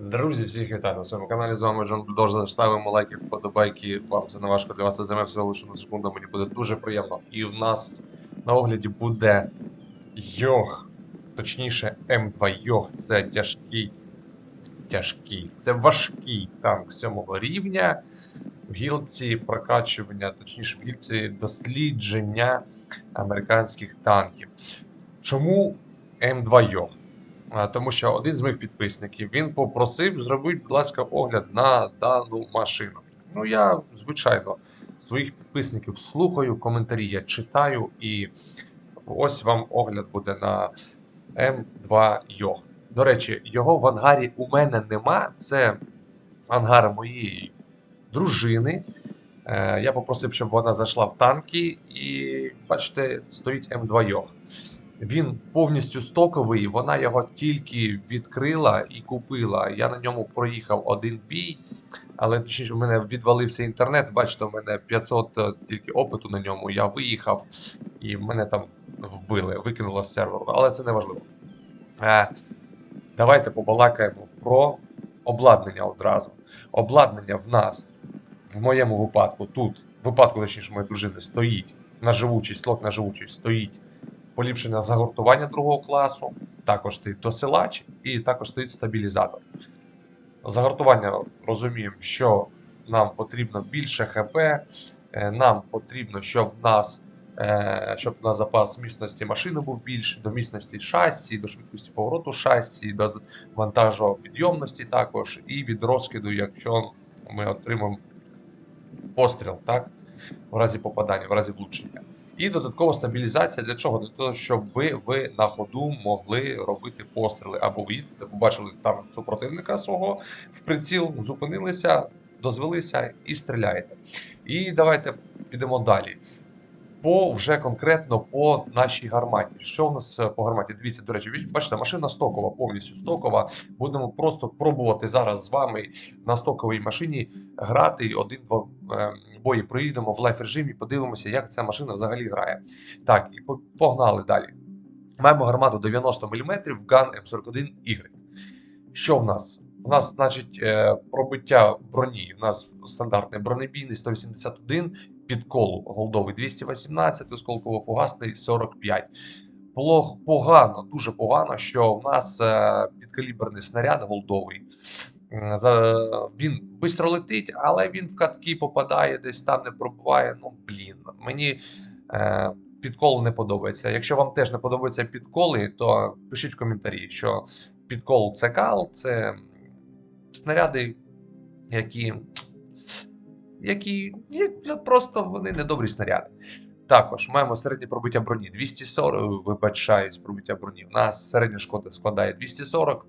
Друзі, всіх вітаю на своєму каналі. З вами Джон Бульдор. Ставимо лайки, вподобайки. Вам це не важко для вас це займе всього лише на секунду. Мені буде дуже приємно. І в нас на огляді буде Йог. Точніше, М2 Йог. Це тяжкий. Тяжкий. Це важкий танк 7 рівня. В гілці прокачування, точніше, в гілці дослідження американських танків. Чому М2 Йог? Тому що один з моїх підписників він попросив зробити, будь ласка, огляд на дану машину. Ну, я, звичайно, своїх підписників слухаю, коментарі я читаю, і ось вам огляд буде на М2 Йог. До речі, його в ангарі у мене нема. Це ангар моєї дружини. Е, Я попросив, щоб вона зайшла в танки, і бачите, стоїть М2 Йог. Він повністю стоковий, вона його тільки відкрила і купила. Я на ньому проїхав один бій, але точніше, у мене відвалився інтернет. Бачите, у мене 500 е, тільки опиту на ньому. Я виїхав і мене там вбили, викинуло з серверу, але це не важливо. Е, давайте побалакаємо про обладнання одразу. Обладнання в нас, в моєму випадку, тут, в випадку, точніше, моєї дружини, стоїть на живучість, лок на живучість стоїть поліпшення загортування другого класу, також стоїть досилач і також стоїть стабілізатор. Загортування розуміємо, що нам потрібно більше ХП, е, нам потрібно, щоб в нас, е, щоб у нас запас міцності машини був більший, до міцності шасі, до швидкості повороту шасі, до з- вантажопідйомності також, і від розкиду, якщо ми отримаємо постріл, так? В разі попадання, в разі влучення. І додаткова стабілізація для чого? Для того, щоб ви, на ходу могли робити постріли. Або ви їдете, побачили там супротивника свого в приціл, зупинилися, дозвелися і стріляєте. І давайте підемо далі. По вже конкретно по нашій гарматі. Що в нас е, по гарматі? Дивіться, до речі, бачите, машина стокова, повністю стокова. Будемо просто пробувати зараз з вами на стоковій машині грати один-два е, бої. Проїдемо в лайф режимі, подивимося, як ця машина взагалі грає. Так, і погнали далі. Маємо гармату 90 мм GAN М41Y. Що в нас? У нас, значить, е, пробиття броні. У нас стандартний бронебійний 181, підколу голдовий 218, осколково-фугасний 45. Плох, погано, дуже погано, що в нас е, підкаліберний снаряд голдовий. Він швидко летить, але він в катки попадає, десь там не пробуває. Ну, блін, мені е, підкол не подобається. Якщо вам теж не подобаються підколи, то пишіть в коментарі, що підкол це кал, це снаряди, які, які ну, просто вони недобрі снаряди. Також маємо середнє пробиття броні 240, вибачаюсь, пробиття броні. У нас середня шкода складає 240,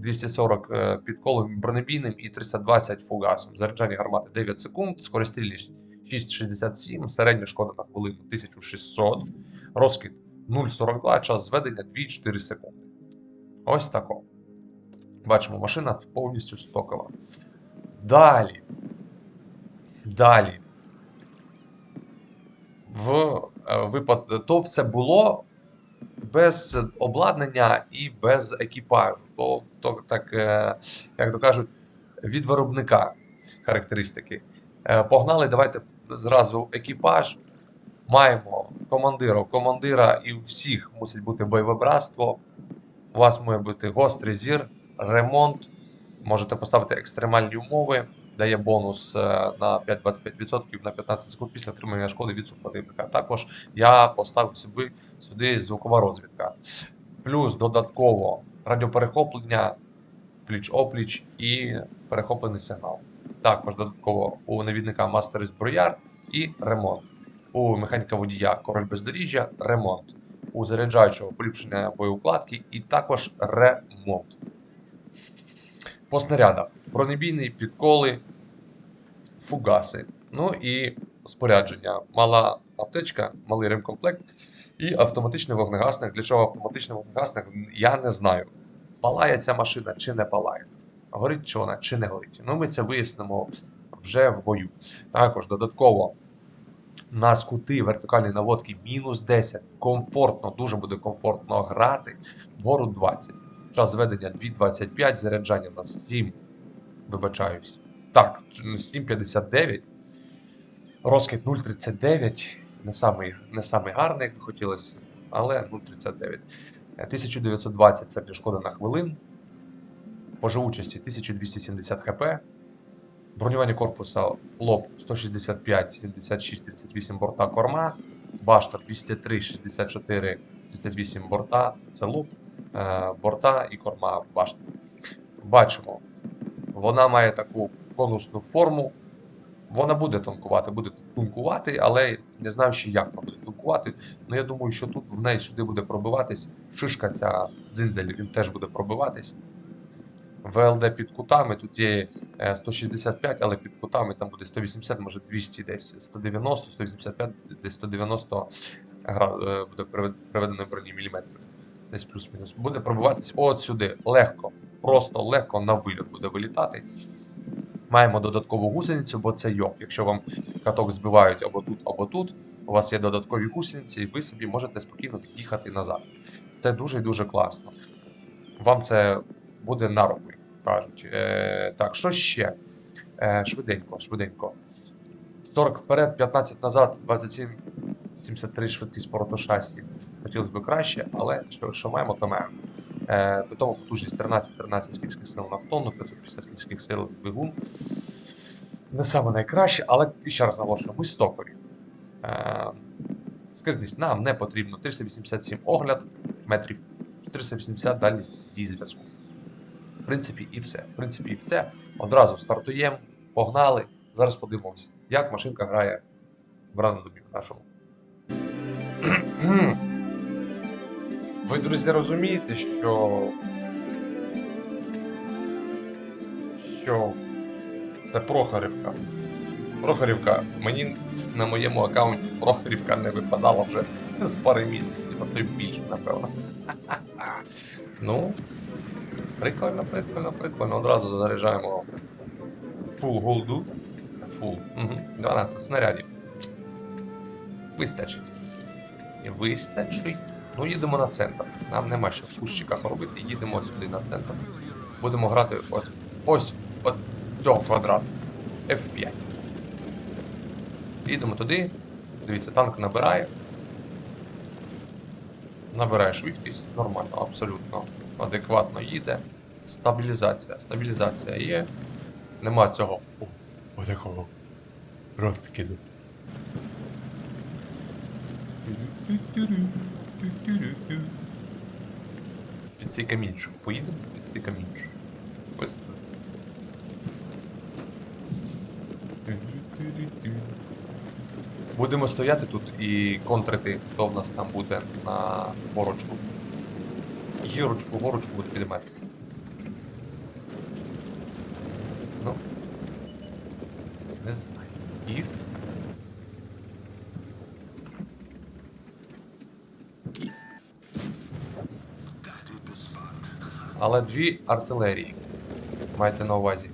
240 е, під колом бронебійним і 320 фугасом. Заряджання гармати 9 секунд, скорострільність 6,67, середня шкода на хвилину 1600, розкид 0,42, час зведення 2,4 секунди. Ось тако. Бачимо, машина повністю стокова. Далі. Далі. В е, випад... То все було без обладнання і без екіпажу. То, то так, е, як то кажуть, від виробника характеристики. Е, Погнали, давайте зразу екіпаж. Маємо командира. Командира і у всіх мусить бути бойове братство. У вас має бути гострий зір, ремонт. Можете поставити екстремальні умови. Дає бонус е, на 5-25% на 15 секунд після отримання шкоди від супротивника. Також я поставив собі сюди звукова розвідка. Плюс додатково радіоперехоплення, пліч-опліч і перехоплений сигнал. Також додатково у навідника мастер зброяр і ремонт. У механіка водія король бездоріжжя ремонт. У заряджаючого поліпшення боєукладки і також ремонт. По снарядах бронебійний, підколи, фугаси. Ну і спорядження. Мала аптечка, малий ремкомплект і автоматичний вогнегасник. Для чого автоматичний вогнегасник, я не знаю. Палає ця машина чи не палає. Горить чи вона, чи не горить. Ну, ми це вияснимо вже в бою. Також додатково на скути вертикальної наводки мінус 10. Комфортно, дуже буде комфортно грати. Вгору 20. Час зведення 2.25, заряджання у нас Steam. Вибачаюсь. Так, Steam 59. Розкид 0.39. Не самий, не самий гарний, як би хотілося, але 0.39. Е, 1920 середня шкода на хвилин. По живучості 1270 хп. Бронювання корпуса лоб 165, 76, 38 борта корма. Башта 203, 64, 38 борта. Це лоб, борта і корма башти. Бачимо, вона має таку конусну форму. Вона буде тонкувати, буде тонкувати, але не знаю ще як вона буде тонкувати. Ну я думаю, що тут в неї сюди буде пробиватись. Шишка ця дзинзель, він теж буде пробиватись. ВЛД під кутами, тут є е, 165, але під кутами там буде 180, може 200 десь 190, 185, десь 190 е, буде привед- приведеної броні міліметрів. Десь плюс-мінус. Буде пробиватись от сюди. Легко. Просто легко на виліт буде вилітати. Маємо додаткову гусеницю, бо це йог. Якщо вам каток збивають або тут, або тут, у вас є додаткові гусениці, і ви собі можете спокійно від'їхати назад. Це дуже і дуже класно. Вам це буде на руку, кажуть. Е, так, що ще? Е, швиденько, швиденько. 40 вперед, 15 назад, 27, 73 швидкість повороту шасі. Хотілося б краще, але що, що маємо, то маємо. Е, при тому потужність 13-13 кінських сил на тонну, 550 кінських сил двигун. Не саме найкраще, але ще раз наголошую, ми стокові. Е, скритність нам не потрібно. 387 огляд метрів, 480 дальність дії зв'язку. В принципі, і все. В принципі, і все. Одразу стартуємо, погнали. Зараз подивимося, як машинка грає в рандомі нашому. Ви, друзі, розумієте, що. Що це Прохорівка. Прохорівка. Мені на моєму аккаунті Прохорівка не випадала вже з пари місяців, а то й більше, напевно. Ну, прикольно, прикольно, прикольно. Одразу заряджаємо фул голду. Фул. Угу. 12 снарядів. Вистачить. Вистачить. Ну, їдемо на центр. Нам нема що в кущиках робити. Їдемо сюди на центр. Будемо грати от, ось от цього квадрату. F5. Їдемо туди. Дивіться, танк набирає. Набирає швидкість, нормально, абсолютно адекватно їде. Стабілізація. Стабілізація є. Нема цього. О, отакого розкиду. Під цей камінчик. Поїдемо під цей камінчик. Ось тут. Будемо стояти тут і контрити, хто в нас там буде на горочку. Гірочку, горочку буде підійматися. Ну. Не знаю. Іс. Але дві артилерії. Майте на увазі.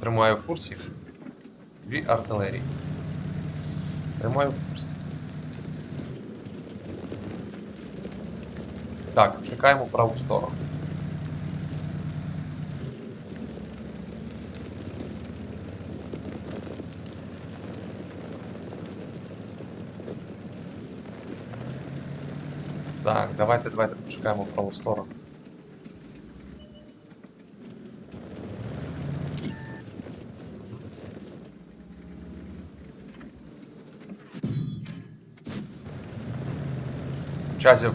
Тримаю в курсі. Дві артилерії. Тримаю в курсі. Так, чекаємо праву сторону. Так, давайте, давайте почекаємо праву сторону. Чазів,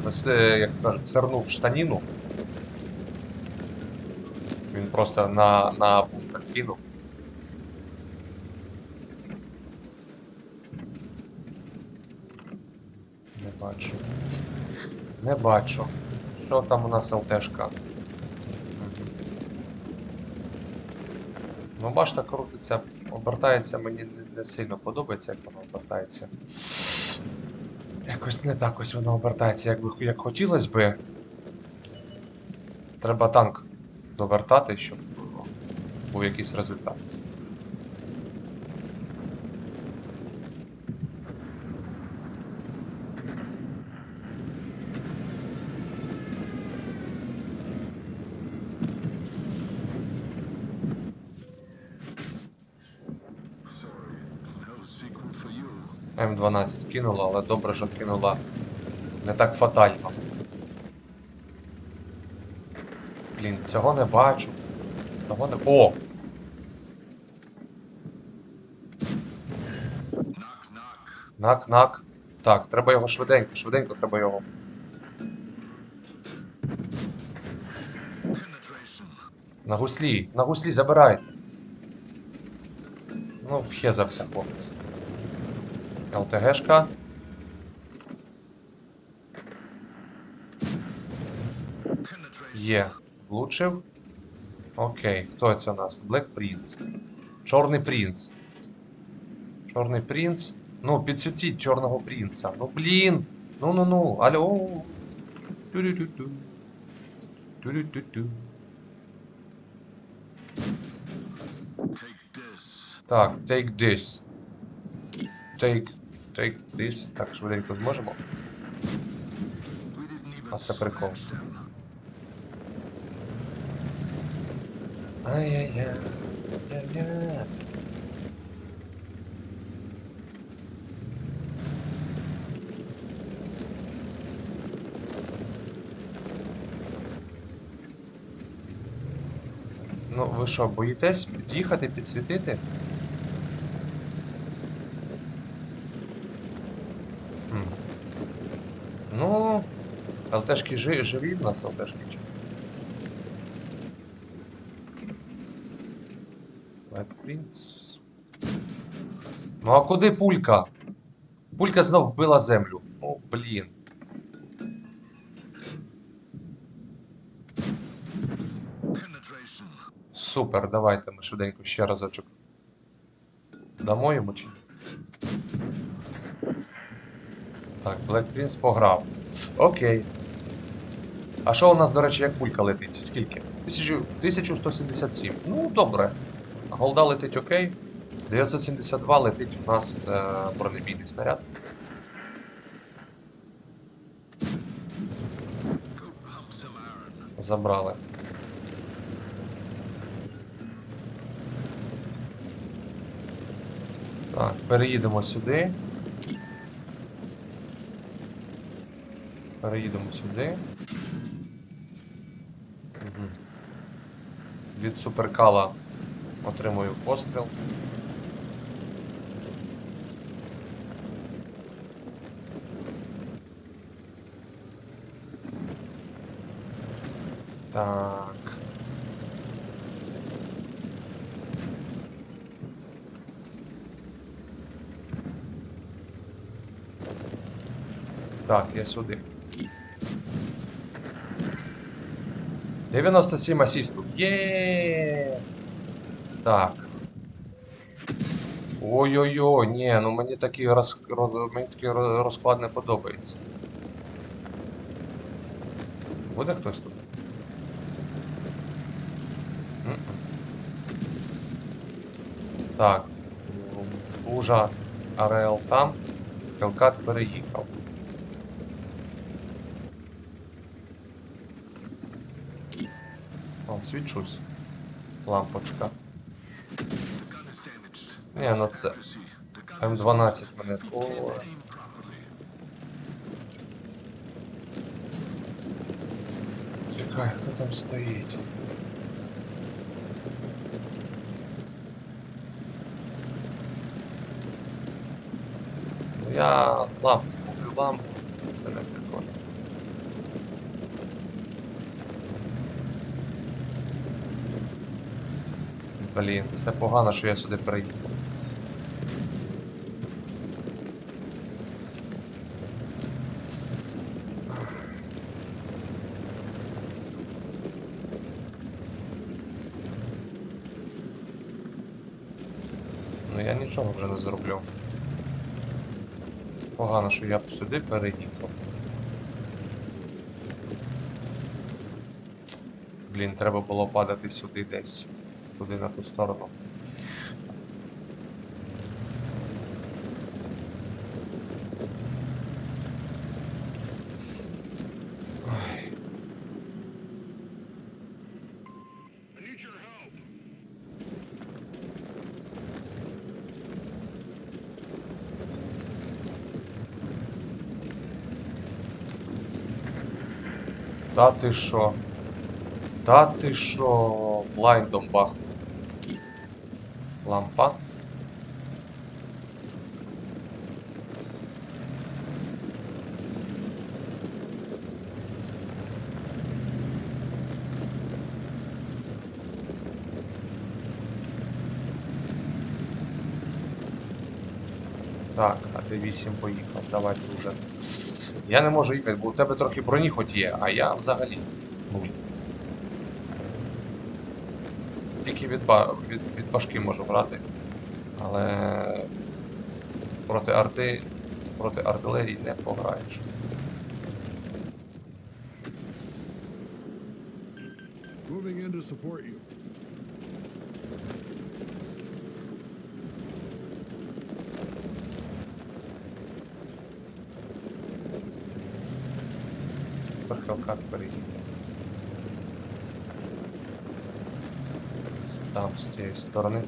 як кажуть, сирнув штаніну. Він просто на, на бункер кинув. Не бачу. Не бачу. Що там у нас ЛТшка? Ну, башта крутиться, обертається, мені не сильно подобається, як вона обертається. Якось не так ось воно обертається, як, би, як хотілося би. Треба танк довертати, щоб був якийсь результат. М12 кинула, але добре, що кинула не так фатально. Блін, цього не бачу. Того не. О! Нак-нак. Так, треба його швиденько, швиденько треба його. На гуслі, на гуслі забирайте. Ну, вхезався хлопець. ЛТГшка. Є. Влучив. Окей, хто це у нас? Black Prince. Чорний принц. Чорний принц. Ну, підсвітіть чорного принца. Ну блін. Ну ну ну. Алло. Тю-рю-тю-тю. Тю-рю-тю-тю. Так, take this. Take. Take this. Так, швиденько зможемо. А це прикол. Ай-яй-яй. Яй-яй. Ну, ви що, боїтесь під'їхати, підсвітити? Хм. Ну, ЛТшки жи- живі в нас ЛТшки? Black Ну а куди пулька? Пулька знов вбила землю. О, блін. Супер, давайте ми швиденько ще разочок. Дамо йому чи? Так, Black Prince пограв. Окей. А що у нас, до речі, як пулька летить? Скільки? 1000 1177. Ну, добре. Голда летить окей. 972 летить у нас е, бронебійний снаряд. Забрали. Так, переїдемо сюди. Переїдемо сюди. Від суперкала отримую постріл. Так. Так, я сюди. 97 асістів. Є. Так. Ой-ой-ой, ні, ну мені такий роз... мені такий розклад не подобається. Буде хтось тут? Так. Лужа АРЛ там. Келкат переїхав. О, свічусь. Лампочка. Ні, ну це. М12 мене. О. Чекай, хто там стоїть? Ну я лампу куплю лампу. Блін, це погано, що я сюди приїхав. Ну я нічого вже не зроблю. Погано, що я сюди переїхав. Блін, треба було падати сюди десь туди на ту сторону. Та ти що? Та ти що? Блайндом бахнув. Лампа. Так, а ти 8 поїхав, давай друже. Я не можу їхати, бо у тебе трохи броні хоч є, а я взагалі Тільки від, ба... від, від башки можу брати. Але проти арти, проти артилерії не пограєш. Moving in to support you. Тепер Хелкат Там, з тієї сторони.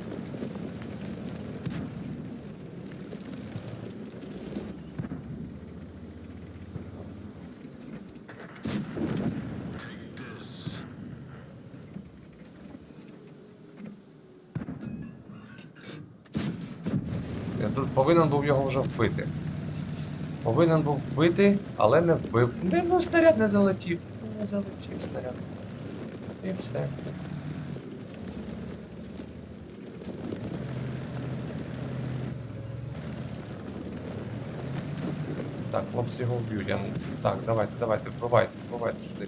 Я тут повинен був його вже вбити. Повинен був вбити, але не вбив. Не, ну снаряд не залетів. Не залетів снаряд. І все. Так, хлопці його вб'ють. Я... Так, давайте, давайте, вбивайте, вбивайте сюди.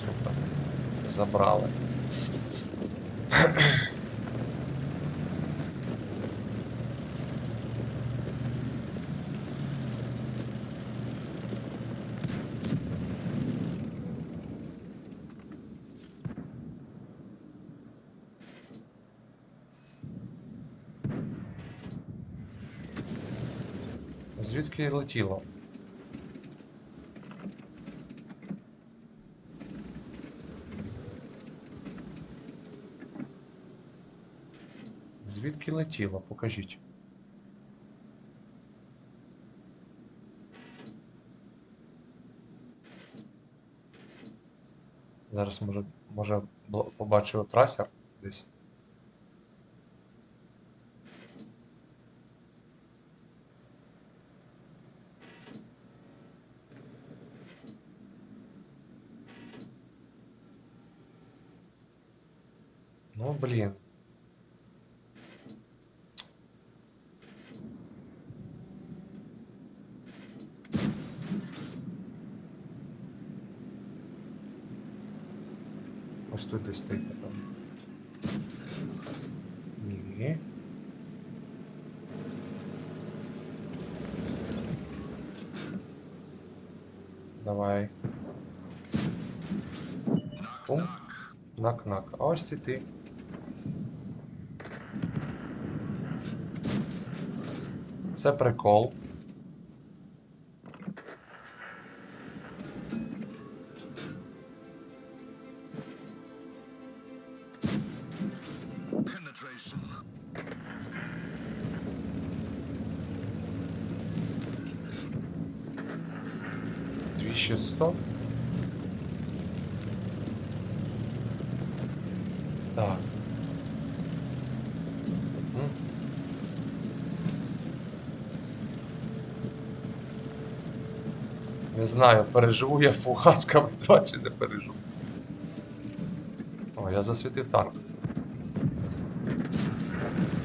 Супер. Забрали. Звідки летіло? Звідки летіло? Покажіть. Зараз може, може побачу трасер десь. Ну, блін. Ось тут десь стоїть, напевно. Ні. Давай. Пум. Нак-нак. А ось. Це прикол. Penetration. Не знаю, переживу я фугас КВ-2 чи не переживу. О, я засвітив танк.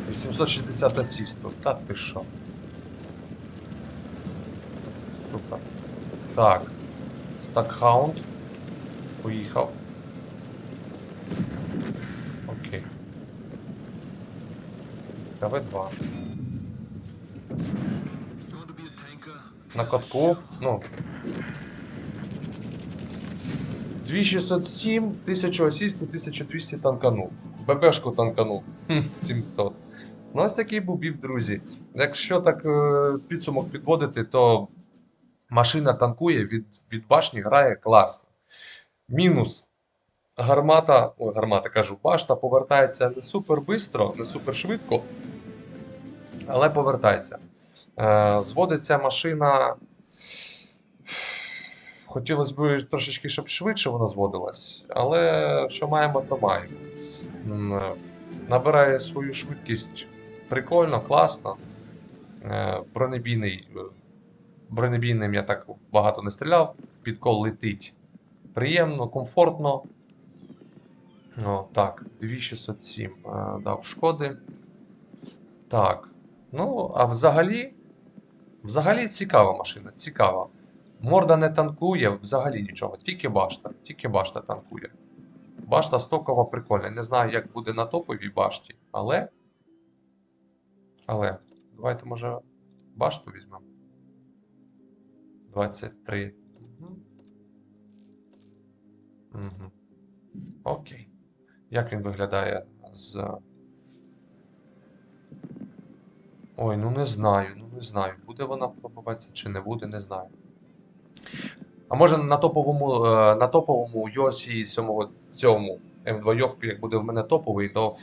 860 асісту. Та ти що? Супер. Так. Стакхаунд. Поїхав. Окей. КВ-2. На катку. Ну. 2607, 1000 асісту, 1200 танканув. ББшку танканув. 700. Ну, ось такий був бів, друзі. Якщо так е, підсумок підводити, то машина танкує від, від башні, грає класно. Мінус. Гармата, ой, гармата кажу, башта повертається не супер бистро, не супер швидко, але повертається. Е, зводиться машина. Хотілося б трошечки, щоб швидше вона зводилась, але що маємо, то маємо. Е, Набирає свою швидкість прикольно, класно. Е, Бронебійний. Бронебійним я так багато не стріляв. Підкол летить приємно, комфортно. О, так, 2607 е, дав шкоди. Так. Ну, а взагалі. Взагалі цікава машина, цікава. Морда не танкує, взагалі нічого, тільки башта. Тільки башта танкує. Башта стокова прикольна. Не знаю, як буде на топовій башті, але. Але. Давайте, може, башту візьмемо. 23. Мгм. Угу. Окей. Як він виглядає з. Ой, ну не знаю, ну не знаю. Буде вона пробуватися чи не буде, не знаю. А може на топовому, е, на топовому Йосі 7, цьому М2 Йохпі, як буде в мене топовий, то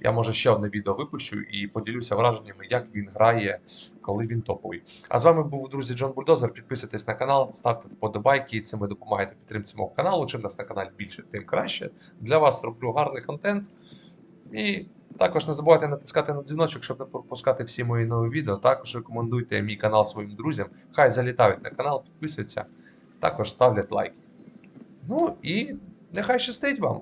я може ще одне відео випущу і поділюся враженнями, як він грає, коли він топовий. А з вами був, друзі, Джон Бульдозер. Підписуйтесь на канал, ставте вподобайки, цим ви допомагаєте підтримці мого каналу. Чим нас на каналі більше, тим краще. Для вас роблю гарний контент. І також не забувайте натискати на дзвіночок, щоб не пропускати всі мої нові відео. Також рекомендуйте мій канал своїм друзям. Хай залітають на канал, підписуються, також ставлять лайк. Ну і нехай щастить вам!